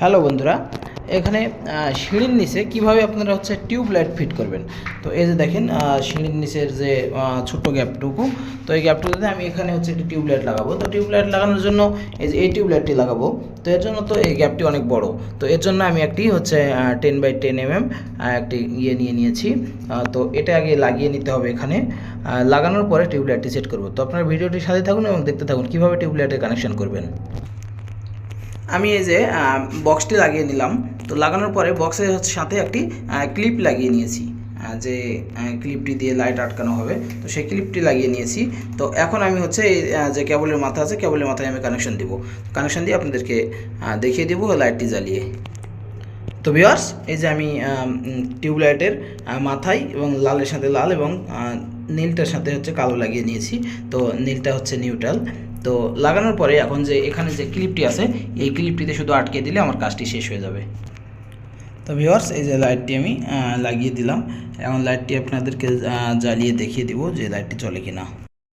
Hello বন্ধুরা, এখানে সিঁড়ির নিচে কীভাবে আপনারা হচ্ছে টিউব লাইট ফিট করবেন? তো এই যে দেখেন সিঁড়ির নিচের যে ছোট্ট গ্যাপটুকু, তো এই গ্যাপটুকুতে আমি এখানে হচ্ছে একটি টিউব লাইট লাগাবো। তো টিউব লাইট লাগানোর জন্য এই যে এই টিউব লাইটটি লাগাবো, তো এর জন্য তো এই গ্যাপটি অনেক বড়। তো এর জন্য আমি একটি হচ্ছে টেন বাই টেন এম একটি ইয়ে নিয়ে নিয়েছি। তো এটা আগে লাগিয়ে নিতে হবে এখানে। লাগানোর পরে টিউব লাইটটি সেট করব। তো আপনারা ভিডিওটির সাথে থাকুন এবং দেখতে থাকুন কীভাবে টিউব লাইটের কানেকশন করবেন। আমি এই যে বক্সটি লাগিয়ে নিলাম। তো লাগানোর পরে বক্সের সাথে একটি ক্লিপ লাগিয়ে নিয়েছি। যে ক্লিপটি দিয়ে লাইট আটকানো হবে। তো সেই ক্লিপটি লাগিয়ে নিয়েছি। তো এখন আমি হচ্ছে এই যে কেবলের মাথা আছে কেবলের মাথায় আমি কানেকশন দিব। কানেকশন দিয়ে আপনাদেরকে দেখিয়ে দেবো লাইটটি জ্বালিয়ে। তো ভিওয়ার্স এই যে আমি টিউবলাইটের মাথায় এবং লালের সাথে লাল এবং নীলটার সাথে হচ্ছে কালো লাগিয়ে নিয়েছি। তো নীলটা হচ্ছে নিউট্রাল তো লাগানোর পরে এখন যে এখানে যে ক্লিপটি আছে, এই ক্লিপটিতে শুধু আটকে দিলে আমার কাজটি শেষ হয়ে যাবে। তো ভিওয়ার্স এই যে লাইটটি আমি লাগিয়ে দিলাম। এখন লাইটটি আপনাদেরকে জ্বালিয়ে দেখিয়ে দিব যে লাইটটি চলে কিনা।